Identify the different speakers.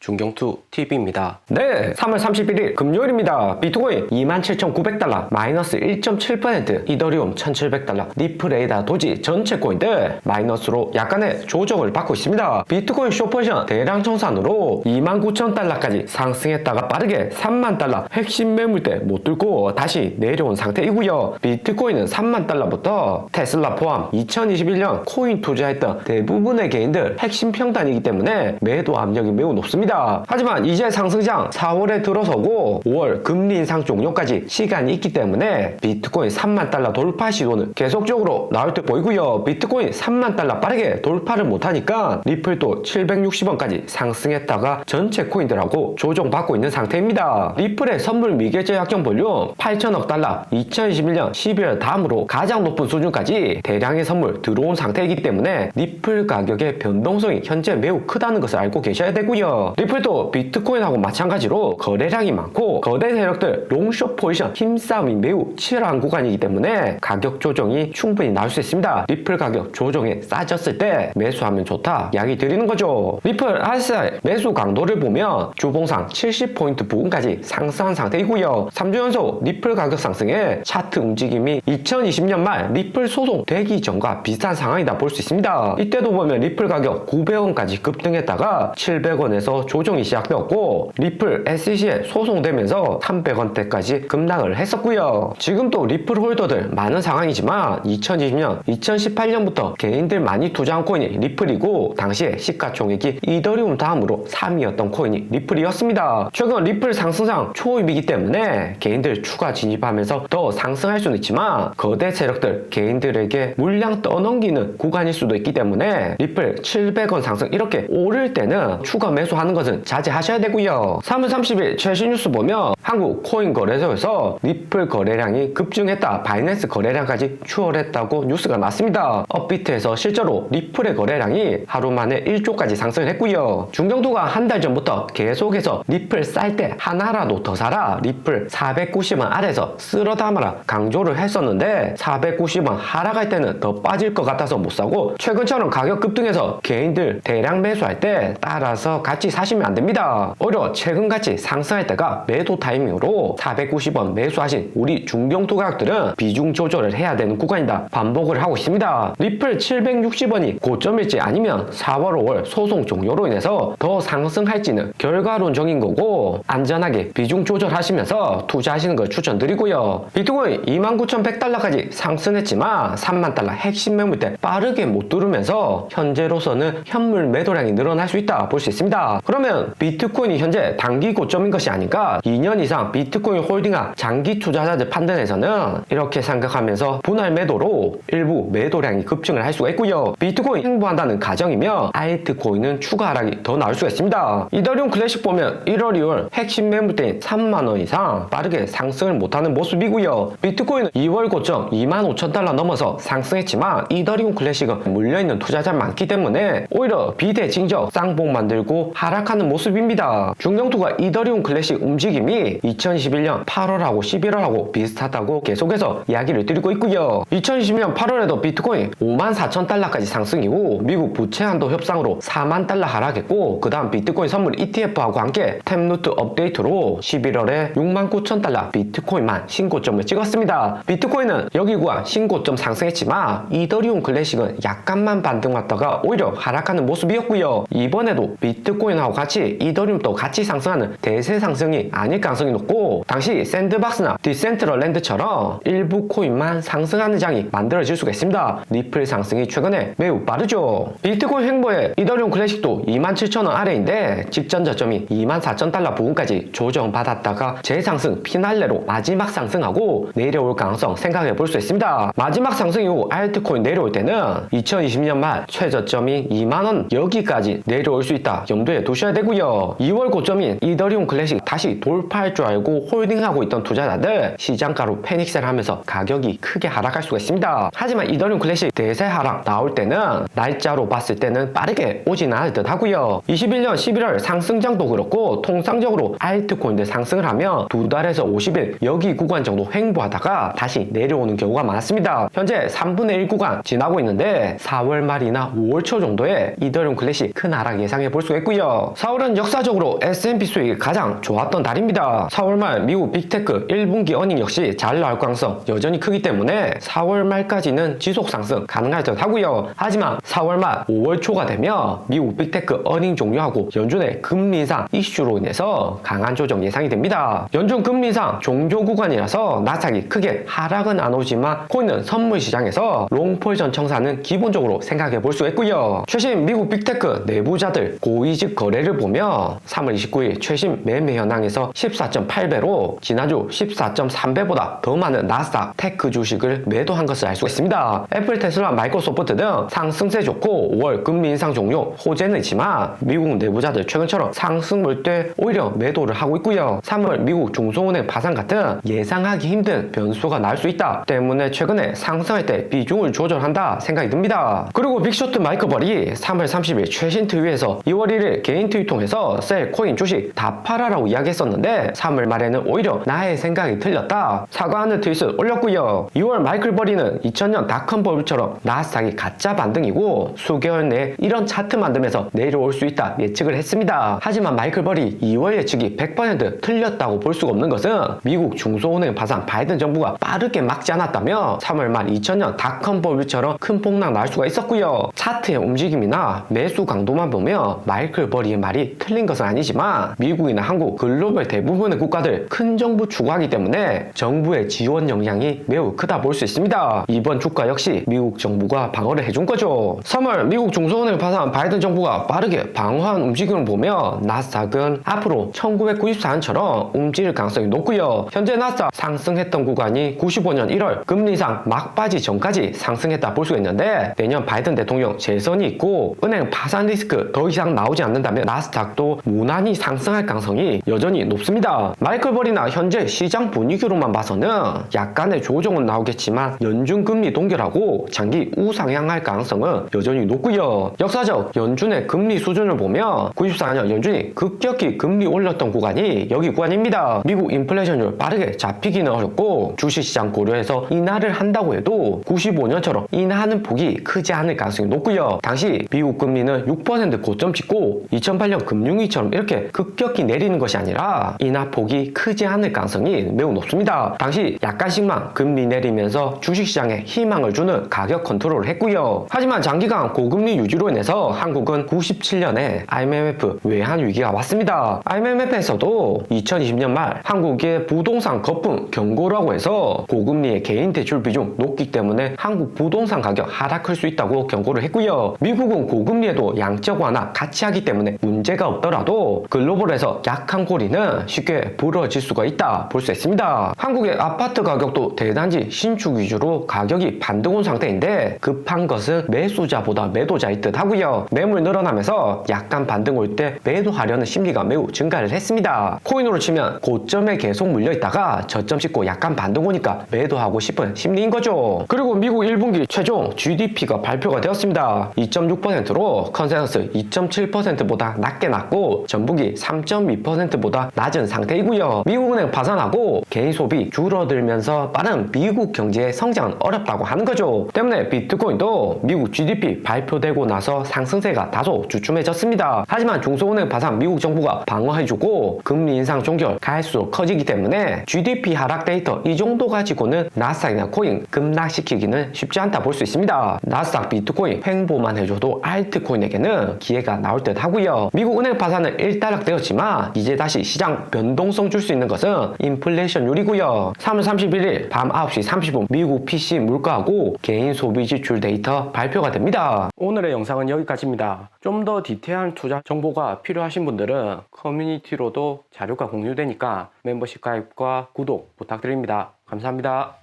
Speaker 1: 중경투 TV입니다.
Speaker 2: 네, 3월 31일 금요일입니다. 비트코인 27,900달러, 마이너스 1.7%, 이더리움 1,700달러, 리플에이다 도지 전체 코인들 마이너스로 약간의 조정을 받고 있습니다. 비트코인 쇼퍼션 대량 청산으로 29,000달러까지 상승했다가 빠르게 3만 달러 핵심 매물대 못 뚫고 다시 내려온 상태이고요. 비트코인은 3만 달러부터 테슬라 포함 2021년 코인 투자했던 대부분의 개인들 핵심 평단이기 때문에 매도 압력이 매우 높습니다. 하지만 이제 상승장 4월에 들어서고 5월 금리 인상 종료까지 시간이 있기 때문에 비트코인 3만 달러 돌파 시도는 계속적으로 나올 때 보이고요. 비트코인 3만 달러 빠르게 돌파를 못하니까 리플도 760원까지 상승했다가 전체 코인들하고 조정받고 있는 상태입니다. 리플의 선물 미결제 약정 볼륨 8천억 달러 2021년 12월 다음으로 가장 높은 수준까지 대량의 선물 들어온 상태이기 때문에 리플 가격의 변동성이 현재 매우 크다는 것을 알고 계셔야 되고요. 리플도 비트코인하고 마찬가지로 거래량이 많고 거대 세력들 롱숏 포지션 힘싸움이 매우 치열한 구간이기 때문에 가격 조정이 충분히 나올 수 있습니다. 리플 가격 조정에 싸졌을 때 매수하면 좋다 이야기 드리는 거죠. 리플 RSI 매수 강도를 보면 주봉상 70포인트 부근까지 상승한 상태이고요. 3주 연속 리플 가격 상승에 차트 움직임이 2020년 말 리플 소송 되기 전과 비슷한 상황이다 볼 수 있습니다. 이때도 보면 리플 가격 900원까지 급등했다가 700원에서 조정이 시작되었고 리플 SEC에 소송되면서 300원대까지 급락을 했었고요. 지금도 리플 홀더들 많은 상황이지만 2020년, 2018년부터 개인들 많이 투자한 코인이 리플이고 당시에 시가총액이 이더리움 다음으로 3위였던 코인이 리플이었습니다. 최근 리플 상승장 초입이기 때문에 개인들 추가 진입하면서 더 상승할 수는 있지만 거대 세력들 개인들에게 물량 떠넘기는 구간일 수도 있기 때문에 리플 700원 상승 이렇게 오를 때는 추가 매수하는 것은 자제하셔야 되고요. 3월 30일 최신 뉴스 보면 한국 코인 거래소에서 리플 거래량이 급증했다. 바이낸스 거래량까지 추월했다고 뉴스가 났습니다. 업비트에서 실제로 리플의 거래량이 하루 만에 1조까지 상승을 했고요. 중경도가 한 달 전부터 계속해서 리플 쌀 때 하나라도 더 사라. 리플 490원 아래서 쓸어 담아라 강조를 했었는데 490원 하락할 때는 더 빠질 것 같아서 못 사고 최근처럼 가격 급등해서 개인들 대량 매수할 때 따라서 같이 사시 면 안 됩니다. 오히려 최근같이 상승할 때가 매도 타이밍으로 490원 매수하신 우리 중경도 가격들은 비중 조절을 해야 되는 구간이다 반복을 하고 있습니다. 리플 760원이 고점일지 아니면 4월 5월 소송 종료로 인해서 더 상승할지는 결과론적인 거고 안전하게 비중 조절하시면서 투자하시는 걸 추천드리고요. 비트코인 29,100달러까지 상승했지만 3만 달러 핵심 매물대 빠르게 못 뚫으면서 현재로서는 현물 매도량이 늘어날 수 있다 볼 수 있습니다. 그 러면 비트코인이 현재 단기 고점인 것이 아닌가 2년 이상 비트코인 홀딩한 장기 투자자들 판단에서는 이렇게 생각하면서 분할 매도로 일부 매도량이 급증을 할 수가 있고요. 비트코인 행보한다는 가정이면 알트코인은 추가 하락이 더 나올 수가 있습니다. 이더리움 클래식 보면 1월 2월 핵심 매물대인 3만원 이상 빠르게 상승을 못하는 모습이고요. 비트코인은 2월 고점 2만 5천 달러 넘어서 상승했지만 이더리움 클래식은 물려있는 투자자 많기 때문에 오히려 비대칭적 쌍봉 만들고 하락 하는 모습입니다. 중경투가 이더리움 클래식 움직임이 2021년 8월하고 11월하고 비슷하다고 계속해서 이야기를 드리고 있고요. 2020년 8월에도 비트코인 5만 4천 달러까지 상승 이후 미국 부채 한도 협상으로 4만 달러 하락했고 그 다음 비트코인 선물 ETF하고 함께 템루트 업데이트로 11월에 6만 9천 달러 비트코인만 신고점을 찍었습니다. 비트코인은 여기 구간 신고점 상승했지만 이더리움 클래식은 약간만 반등 왔다가 오히려 하락하는 모습이었고요. 이번에도 비트코인하고 같이 이더리움도 같이 상승하는 대세 상승이 아닐 가능성이 높고 당시 샌드박스나 디센트럴랜드처럼 일부 코인만 상승하는 장이 만들어질 수가 있습니다. 리플 상승이 최근에 매우 빠르죠. 비트코인 행보에 이더리움 클래식도 27,000원 아래인데 직전 저점이 24,000달러 부근까지 조정받았다가 재상승 피날레로 마지막 상승하고 내려올 가능성 생각해 볼 수 있습니다. 마지막 상승 이후 알트코인 내려올 때는 2020년 말 최저점이 2만원 여기까지 내려올 수 있다 염두에 두시 두셔야 되고요. 2월 고점인 이더리움 클래식 다시 돌파할 줄 알고 홀딩하고 있던 투자자들 시장가로 패닉셀 하면서 가격이 크게 하락할 수가 있습니다. 하지만 이더리움 클래식 대세 하락 나올 때는 날짜로 봤을 때는 빠르게 오진 않을 듯 하고요. 21년 11월 상승장도 그렇고 통상적으로 알트코인들 상승을 하면 두 달에서 50일 여기 구간 정도 횡보하다가 다시 내려오는 경우가 많았습니다. 현재 3분의 1 구간 지나고 있는데 4월 말이나 5월 초 정도에 이더리움 클래식 큰 하락 예상해 볼 수가 있고요. 4월은 역사적으로 S&P 수익이 가장 좋았던 달입니다. 4월 말 미국 빅테크 1분기 어닝 역시 잘 나올 가능성 여전히 크기 때문에 4월 말까지는 지속 상승 가능할 듯 하고요. 하지만 4월 말 5월 초가 되면 미국 빅테크 어닝 종료하고 연준의 금리 인상 이슈로 인해서 강한 조정 예상이 됩니다. 연준 금리 인상 종료 구간이라서 나스닥이 크게 하락은 안 오지만 코인은 선물 시장에서 롱폴전 청사는 기본적으로 생각해 볼 수 있고요. 최신 미국 빅테크 내부자들 고이직 거래 를 보면 3월 29일 최신 매매 현황에서 14.8배로 지난주 14.3배보다 더 많은 나스닥 테크 주식을 매도한 것을 알 수 있습니다. 애플, 테슬라, 마이크로소프트 등 상승세 좋고 5월 금리 인상 종료 호재는 있지만 미국 내부자들 최근처럼 상승 물때 오히려 매도를 하고 있고요. 3월 미국 중소은행 파산 같은 예상하기 힘든 변수가 나올 수 있다 때문에 최근에 상승할 때 비중을 조절한다 생각이 듭니다. 그리고 빅쇼트 마이크벌이 3월 30일 최신 트윗에서 2월 1일 개인 트윗 통해서 셀 코인 주식 다 팔아라고 이야기했었는데 3월 말에는 오히려 나의 생각이 틀렸다 사과하는 트윗을 올렸고요. 2월 마이클 버리는 2000년 닷컴 버블처럼 나스닥이 가짜 반등이고 수개월 내에 이런 차트 만들면서 내려올 수 있다 예측을 했습니다. 하지만 마이클 버리 2월 예측이 100% 틀렸다고 볼 수가 없는 것은 미국 중소은행 파산 바이든 정부가 빠르게 막지 않았다면 3월 말 2000년 닷컴 버블처럼 큰 폭락 날 수가 있었고요. 차트의 움직임이나 매수 강도만 보면 마이클 버리의 말이 틀린 것은 아니지만 미국이나 한국 글로벌 대부분의 국가들 큰 정부 추구하기 때문에 정부의 지원 영향이 매우 크다 볼 수 있습니다. 이번 주가 역시 미국 정부가 방어를 해준 거죠. 3월 미국 중소은행 파산 바이든 정부가 빠르게 방어한 움직임을 보면 나스닥은 앞으로 1994년처럼 움직일 가능성이 높고요. 현재 나스닥 상승했던 구간이 95년 1월 금리 인상 막바지 전까지 상승했다 볼 수 있는데 내년 바이든 대통령 재선이 있고 은행 파산 리스크 더 이상 나오지 않는다면 나스닥도 무난히 상승할 가능성이 여전히 높습니다. 마이클 버리나 현재 시장 분위기로만 봐서는 약간의 조정은 나오겠지만 연준 금리 동결하고 장기 우상향할 가능성은 여전히 높고요. 역사적 연준의 금리 수준을 보면 94년 연준이 급격히 금리 올렸던 구간이 여기 구간입니다. 미국 인플레이션율 빠르게 잡히기는 어렵고 주식시장 고려해서 인하를 한다고 해도 95년처럼 인하하는 폭이 크지 않을 가능성이 높고요. 당시 미국 금리는 6% 고점 찍고 2008년 금융위처럼 이렇게 급격히 내리는 것이 아니라 인하 폭이 크지 않을 가능성이 매우 높습니다. 당시 약간씩만 금리 내리면서 주식시장에 희망을 주는 가격 컨트롤을 했고요. 하지만 장기간 고금리 유지로 인해서 한국은 97년에 IMF 외환 위기가 왔습니다. IMF에서도 2020년 말 한국의 부동산 거품 경고라고 해서 고금리의 개인 대출 비중 높기 때문에 한국 부동산 가격 하락할 수 있다고 경고를 했고요. 미국은 고금리에도 양적 완화 같이 하기 때문에 문제가 없더라도 글로벌에서 약한 고리는 쉽게 부러질 수가 있다 볼 수 있습니다. 한국의 아파트 가격도 대단지 신축 위주로 가격이 반등 온 상태인데 급한 것은 매수자보다 매도자일 듯 하고요. 매물 늘어나면서 약간 반등 올 때 매도하려는 심리가 매우 증가를 했습니다. 코인으로 치면 고점에 계속 물려 있다가 저점 찍고 약간 반등 오니까 매도하고 싶은 심리인 거죠. 그리고 미국 1분기 최종 GDP가 발표가 되었습니다. 2.6%로 컨센서스 2.7%보다 낮게 났고 전분기 3.2%보다 낮은 상태이고요. 미국은행 파산하고 개인 소비 줄어들면서 빠른 미국 경제의 성장은 어렵다고 하는 거죠. 때문에 비트코인도 미국 GDP 발표되고 나서 상승세가 다소 주춤해졌습니다. 하지만 중소은행 파산 미국 정부가 방어해주고 금리 인상 종결 갈수록 커지기 때문에 GDP 하락 데이터 이 정도 가지고는 나스닥이나 코인 급락시키기는 쉽지 않다 볼 수 있습니다. 나스닥 비트코인 횡보만 해줘도 알트코인에게는 기회가 나올 듯 하고 요. 미국 은행 파산은 일단락되었지만 이제 다시 시장 변동성 줄 수 있는 것은 인플레이션율이고요. 3월 31일 밤 9시 30분 미국 PC 물가하고 개인 소비 지출 데이터 발표가 됩니다.
Speaker 1: 오늘의 영상은 여기까지입니다. 좀 더 디테일한 투자 정보가 필요하신 분들은 커뮤니티로도 자료가 공유되니까 멤버십 가입과 구독 부탁드립니다. 감사합니다.